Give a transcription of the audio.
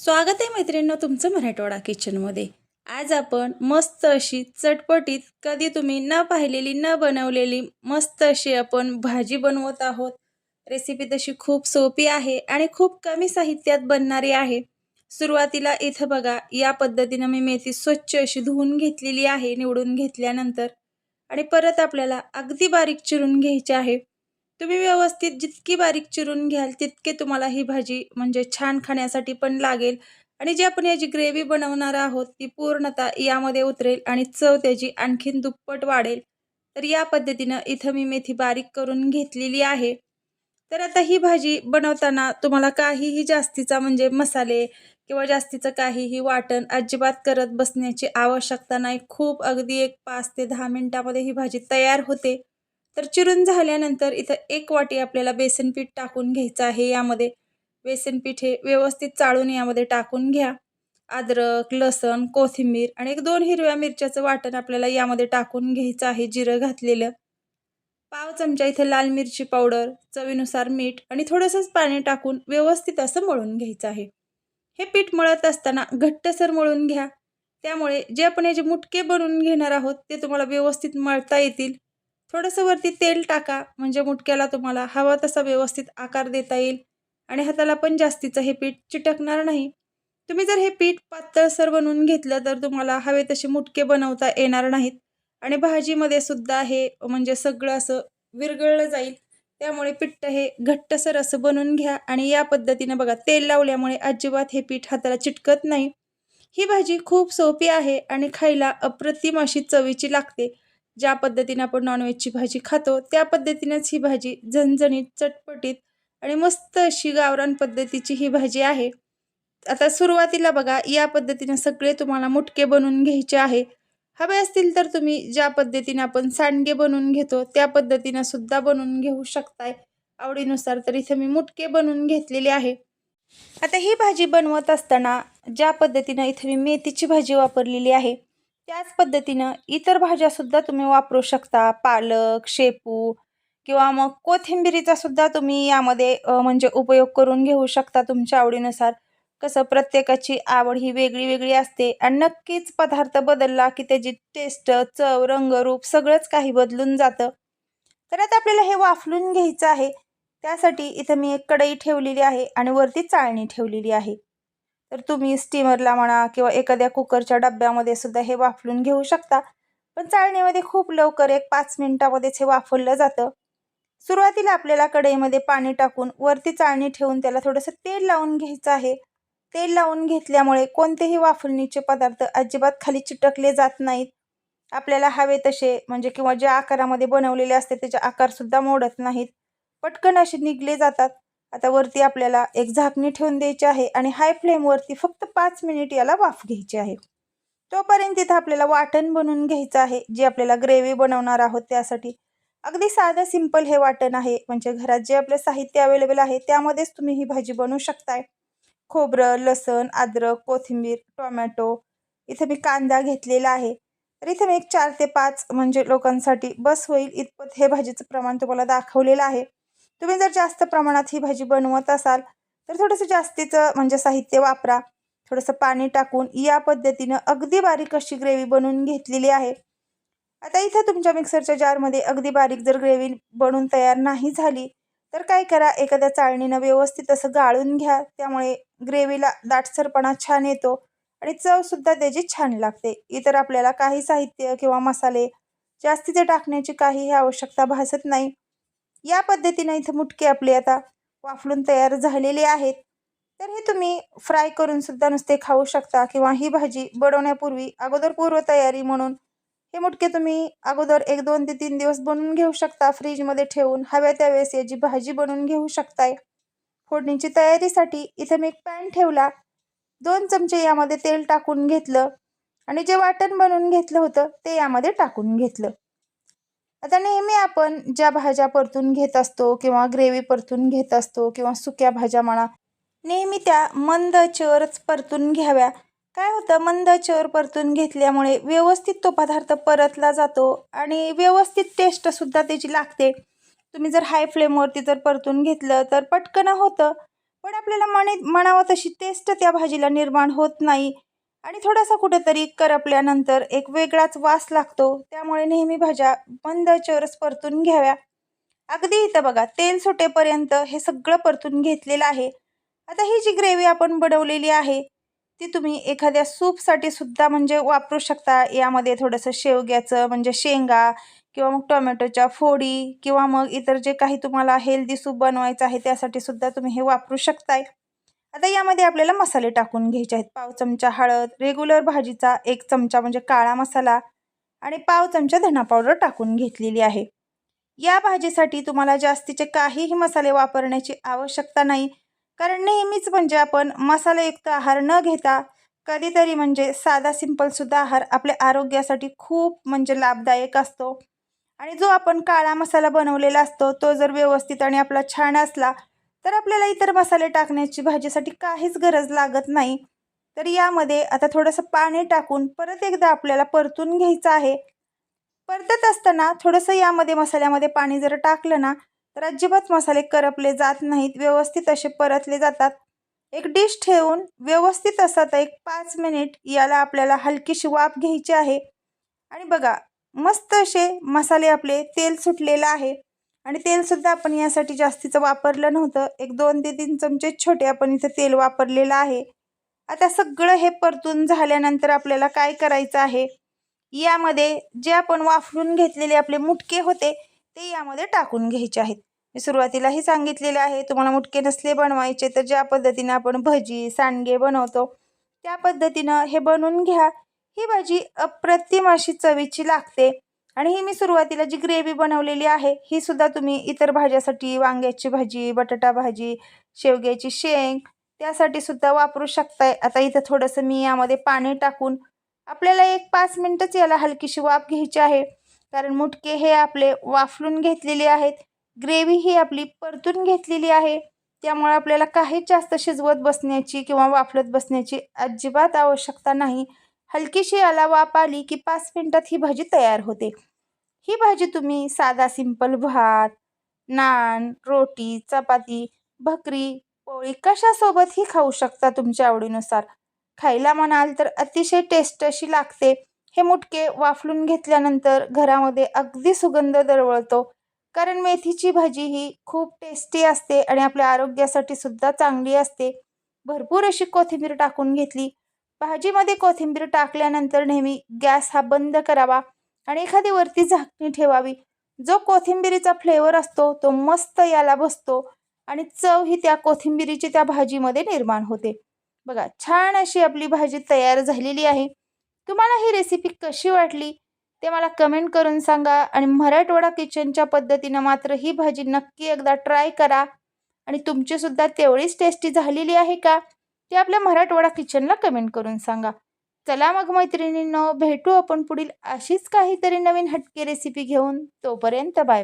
स्वागत आहे मैत्रिणींनो तुमचं मराठवाडा किचनमध्ये. आज आपण मस्त अशी चटपटीत कधी तुम्ही न पाहिलेली न बनवलेली मस्त अशी आपण भाजी बनवत आहोत. रेसिपी तशी खूप सोपी आहे आणि खूप कमी साहित्यात बनणारी आहे. सुरुवातीला इथं बघा या पद्धतीनं मी मेथी स्वच्छ अशी धुवून घेतलेली आहे निवडून घेतल्यानंतर. आणि परत आपल्याला अगदी बारीक चिरून घ्यायची आहे. तुम्ही व्यवस्थित जितकी बारीक चिरून घ्याल तितके तुम्हाला ही भाजी म्हणजे छान खाण्यासाठी पण लागेल. आणि जी आपण याची ग्रेव्ही बनवणार आहोत ती पूर्णतः यामध्ये उतरेल आणि चव त्याची आणखीन दुप्पट वाढेल. तर या पद्धतीनं इथं मी मेथी बारीक करून घेतलेली आहे. तर आता ही भाजी बनवताना तुम्हाला काहीही जास्तीचा म्हणजे मसाले किंवा जास्तीचं काहीही वाटण अजिबात करत बसण्याची आवश्यकता नाही. खूप अगदी एक पाच ते दहा मिनटामध्ये ही भाजी तयार होते. तर चिरून झाल्यानंतर इथं एक वाटी आपल्याला बेसन पीठ टाकून घ्यायचं आहे. यामध्ये बेसन पीठ हे व्यवस्थित चाळून यामध्ये टाकून घ्या. अद्रक लसण कोथिंबीर आणि एक दोन हिरव्या मिरच्याचं वाटण आपल्याला यामध्ये टाकून घ्यायचं आहे. जिरं घातलेलं. पाव चमचा इथे लाल मिरची पावडर चवीनुसार मीठ आणि थोडंसंच पाणी टाकून व्यवस्थित असं मळून घ्यायचं आहे. हे पीठ मळत असताना घट्टसर मळून घ्या. त्यामुळे जे आपण याचे मुटके बनवून घेणार आहोत ते तुम्हाला व्यवस्थित मळता येतील. थोडंसं वरती तेल टाका. म्हणजे मुटक्याला तुम्हाला हवा तसा व्यवस्थित आकार देता येईल आणि हाताला पण जास्तीचं हे पीठ चिटकणार नाही. तुम्ही जर हे पीठ पातळसर बनवून घेतलं तर तुम्हाला हवे तसे मुटके बनवता येणार नाहीत. आणि भाजीमध्ये सुद्धा हे म्हणजे सगळं असं विरघळलं जाईल. त्यामुळे पिठ्ठ हे घट्टसर असं बनवून घ्या आणि या पद्धतीनं बघा तेल लावल्यामुळे अजिबात हे पीठ हाताला चिटकत नाही. ही भाजी खूप सोपी आहे आणि खायला अप्रतिम अशी चवीची लागते. ज्या पद्धतीने आपण नॉनव्हेजची भाजी खातो त्या पद्धतीनेच ही भाजी झणझणीत चटपटीत आणि मस्त अशी गावरान पद्धतीची ही भाजी आहे. आता सुरुवातीला बघा या पद्धतीने सगळे तुम्हाला मुटके बनवून घ्यायचे आहे. हवे असतील तर तुम्ही ज्या पद्धतीने आपण सांडगे बनवून घेतो त्या पद्धतीनं सुद्धा बनवून घेऊ शकताय. आवडीनुसार तर इथे मी मुटके बनवून घेतलेले आहे. आता ही भाजी बनवत असताना ज्या पद्धतीनं इथे मी मेथीची भाजी वापरलेली आहे त्याच पद्धतीनं इतर भाज्यासुद्धा तुम्ही वापरू शकता. पालक शेपू किंवा मग कोथिंबिरीचा सुद्धा तुम्ही यामध्ये म्हणजे उपयोग करून घेऊ शकता तुमच्या आवडीनुसार. कसं प्रत्येकाची आवड ही वेगळी वेगळी असते आणि नक्कीच पदार्थ बदलला की त्याची टेस्ट चव रंगरूप सगळंच काही बदलून जातं. तर आता आपल्याला हे वाफलून घ्यायचं आहे. त्यासाठी इथं मी एक कढई ठेवलेली आहे आणि वरती चाळणी ठेवलेली आहे. तर तुम्ही स्टीमरला म्हणा किंवा एखाद्या कुकरच्या डब्यामध्ये सुद्धा हे वाफलून घेऊ शकता. पण चाळणीमध्ये खूप लवकर एक पाच मिनिटामध्येच हे वाफवलं जातं. सुरुवातीला आपल्याला कढईमध्ये पाणी टाकून वरती चाळणी ठेवून त्याला थोडंसं तेल लावून घ्यायचं आहे. तेल लावून घेतल्यामुळे कोणतेही वाफलणीचे पदार्थ अजिबात खाली चिटकले जात नाहीत. आपल्याला हवे तसे म्हणजे किंवा ज्या आकारामध्ये बनवलेले असते त्याचे आकारसुद्धा मोडत नाहीत. पटकन असे निघले जातात. आता वरती आपल्याला एक झाकणी ठेवून द्यायची आहे आणि हाय फ्लेमवरती फक्त पाच मिनिट याला वाफ घ्यायची आहे. तोपर्यंत तिथं आपल्याला वाटण बनवून घ्यायचं आहे जे आपल्याला ग्रेव्ही बनवणार आहोत त्यासाठी. अगदी साधं सिंपल हे वाटण आहे. म्हणजे घरात जे आपलं साहित्य अवेलेबल आहे त्यामध्येच तुम्ही ही भाजी बनवू शकताय. खोबरं लसण अद्रक कोथिंबीर टोमॅटो इथे मी कांदा घेतलेला आहे. तर इथे मी एक चार ते पाच म्हणजे लोकांसाठी बस होईल इतपत हे भाजीचं प्रमाण तुम्हाला दाखवलेलं आहे. तुम्ही जर जास्त प्रमाणात ही भाजी बनवत असाल तर थोडंसं जास्तीचं म्हणजे साहित्य वापरा. थोडंसं पाणी टाकून या पद्धतीनं अगदी बारीक अशी ग्रेव्ही बनवून घेतलेली आहे. आता इथं तुमच्या मिक्सरच्या जारमध्ये अगदी बारीक जर ग्रेव्ही बनवून तयार नाही झाली तर काय करा एखाद्या चाळणीनं व्यवस्थित असं गाळून घ्या. त्यामुळे ग्रेव्हीला दाटसरपणा छान येतो आणि चवसुद्धा त्याची छान लागते. इतर आपल्याला काही साहित्य किंवा मसाले जास्तीचे टाकण्याची काहीही आवश्यकता भासत नाही. या पद्धतीने इथं मुटके आपले आता वाफलून तयार झालेले आहेत. तर हे तुम्ही फ्राय करून सुद्धा नुसते खाऊ शकता किंवा ही भाजी बनवण्यापूर्वी अगोदर पूर्वतयारी म्हणून हे मुटके तुम्ही अगोदर एक दोन ते तीन दिवस बनवून घेऊ शकता. फ्रीजमध्ये ठेवून हव्या त्यावेळेस याची भाजी बनवून घेऊ शकताय. फोडणीची तयारीसाठी इथं मी एक पॅन ठेवला. दोन चमचे यामध्ये तेल टाकून घेतलं आणि जे वाटण बनवून घेतलं होतं ते यामध्ये टाकून घेतलं. आता नेहमी आपण ज्या भाज्या परतून घेत असतो किंवा ग्रेव्ही परतून घेत असतो किंवा सुक्या भाज्या म्हणा नेहमी त्या मंद चरच परतून घ्याव्या. काय होतं? मंद चर परतून घेतल्यामुळे व्यवस्थित तो पदार्थ परतला जातो आणि व्यवस्थित टेस्टसुद्धा त्याची लागते. तुम्ही जर हाय फ्लेमवरती जर परतून घेतलं तर पटकन होतं. पण आपल्याला मने म्हणावं तशी टेस्ट त्या भाजीला निर्माण होत नाही. आणि थोडासा कुठेतरी करपल्यानंतर एक वेगळाच वास लागतो. त्यामुळे नेहमी भाज्या बंद चरस परतून घ्याव्या. अगदी इथं बघा तेल सुटेपर्यंत हे सगळं परतून घेतलेलं आहे. आता ही जी ग्रेव्ही आपण बनवलेली आहे ती तुम्ही एखाद्या सूपसाठी सुद्धा म्हणजे वापरू शकता. यामध्ये थोडंसं शेवग्याचं म्हणजे शेंगा किंवा मग टोमॅटोच्या फोडी किंवा मग इतर जे काही तुम्हाला हेल्दी सूप बनवायचं आहे त्यासाठी सुद्धा तुम्ही हे वापरू शकताय. आता यामध्ये आपल्याला मसाले टाकून घ्यायचे आहेत. पाव चमचा हळद रेग्युलर भाजीचा एक चमचा म्हणजे काळा मसाला आणि पाव चमचा धना पावडर टाकून घेतलेली आहे. या भाजीसाठी तुम्हाला जास्तीचे काहीही मसाले वापरण्याची आवश्यकता नाही. कारण नेहमीच म्हणजे आपण मसालायुक्त आहार न घेता कधीतरी म्हणजे साधा सिंपलसुद्धा आहार आपल्या आरोग्यासाठी खूप म्हणजे लाभदायक असतो. आणि जो आपण काळा मसाला बनवलेला असतो तो जर व्यवस्थित आणि आपला छान असला तर आपल्याला इतर मसाले टाकण्याची भाजीसाठी काहीच गरज लागत नाही. तर यामध्ये आता थोडंसं पाणी टाकून परत एकदा आपल्याला परतून घ्यायचं आहे. परतत असताना थोडंसं यामध्ये मसाल्यामध्ये पाणी जर टाकलं ना तर अजिबात मसाले करपले जात नाहीत व्यवस्थित असे परतले जातात. एक डिश ठेवून व्यवस्थित असं एक पाच मिनिट याला आपल्याला हलकीशी वाफ घ्यायची आहे. आणि बघा मस्त असे मसाले आपले तेल सुटलेलं आहे. आणि तेलसुद्धा आपण यासाठी जास्तीचं वापरलं नव्हतं. एक दोन ते तीन चमचे छोटे आपण इथं तेल वापरलेलं आहे. आता सगळं हे परतून झाल्यानंतर आपल्याला काय करायचं आहे? यामध्ये जे आपण वाफरून घेतलेले आपले मुटके होते ते यामध्ये टाकून घ्यायचे आहेत. मी सुरुवातीलाही सांगितलेले आहे तुम्हाला मुटके नसले बनवायचे तर ज्या पद्धतीने आपण भजी सांडगे बनवतो त्या पद्धतीनं हे बनवून घ्या. ही भाजी अप्रतिम अशी चवीची लागते. आणि ही मी सुरुवातीला जी ग्रेव्ही बनवलेली आहे ही सुद्धा तुम्ही इतर भाज्यासाठी वांग्याची भाजी बटाटा भाजी शेवग्याची शेंग त्यासाठी सुद्धा वापरू शकताय. आता इथं थोडंसं मी यामध्ये पाणी टाकून आपल्याला एक पाच मिनटंच याला हलकीशी वाफ घ्यायची आहे. कारण मुटके हे आपले वाफलून घेतलेले आहेत. ग्रेव्ही ही आपली परतून घेतलेली आहे. त्यामुळे आपल्याला काहीच जास्त शिजवत बसण्याची किंवा वाफलत बसण्याची अजिबात आवश्यकता नाही. हलकीशी याला वाफ आली की पाच मिनटात ही भाजी तयार होते. ही भाजी तुम्ही साधा सिंपल भात नान रोटी चपाती भकरी पोळी कशासोबतही खाऊ शकता तुमच्या आवडीनुसार. खायला म्हणाल तर अतिशय टेस्ट अशी लागते. हे मुटके वाफलून घेतल्यानंतर घरामध्ये अगदी सुगंध दरवळतो. कारण मेथीची भाजी ही खूप टेस्टी असते आणि आपल्या आरोग्यासाठी सुद्धा चांगली असते. भरपूर अशी कोथिंबीर टाकून घेतली. भाजीमध्ये कोथिंबीर टाकल्यानंतर नेहमी गॅस हा बंद करावा आणि एखादी वरती झाकणी ठेवावी. जो कोथिंबिरीचा फ्लेवर असतो तो मस्त याला बसतो आणि चव ही त्या कोथिंबिरीची त्या भाजीमध्ये निर्माण होते. बघा छान अशी आपली भाजी तयार झालेली आहे. तुम्हाला ही रेसिपी कशी वाटली? ते मला कमेंट करून सांगा आणि मराठवाडा किचनच्या पद्धतीनं मात्र ही भाजी नक्की एकदा ट्राय करा. आणि तुमचीसुद्धा तेवढीच टेस्टी झालेली आहे का? ते आपल्या मराठवाडा किचनला कमेंट करून सांगा. चला मग मैत्रिणींनो भेटू आपण पुढील अशीच काहीतरी नवीन हटके रेसिपी घेऊन. तोपर्यंत बाय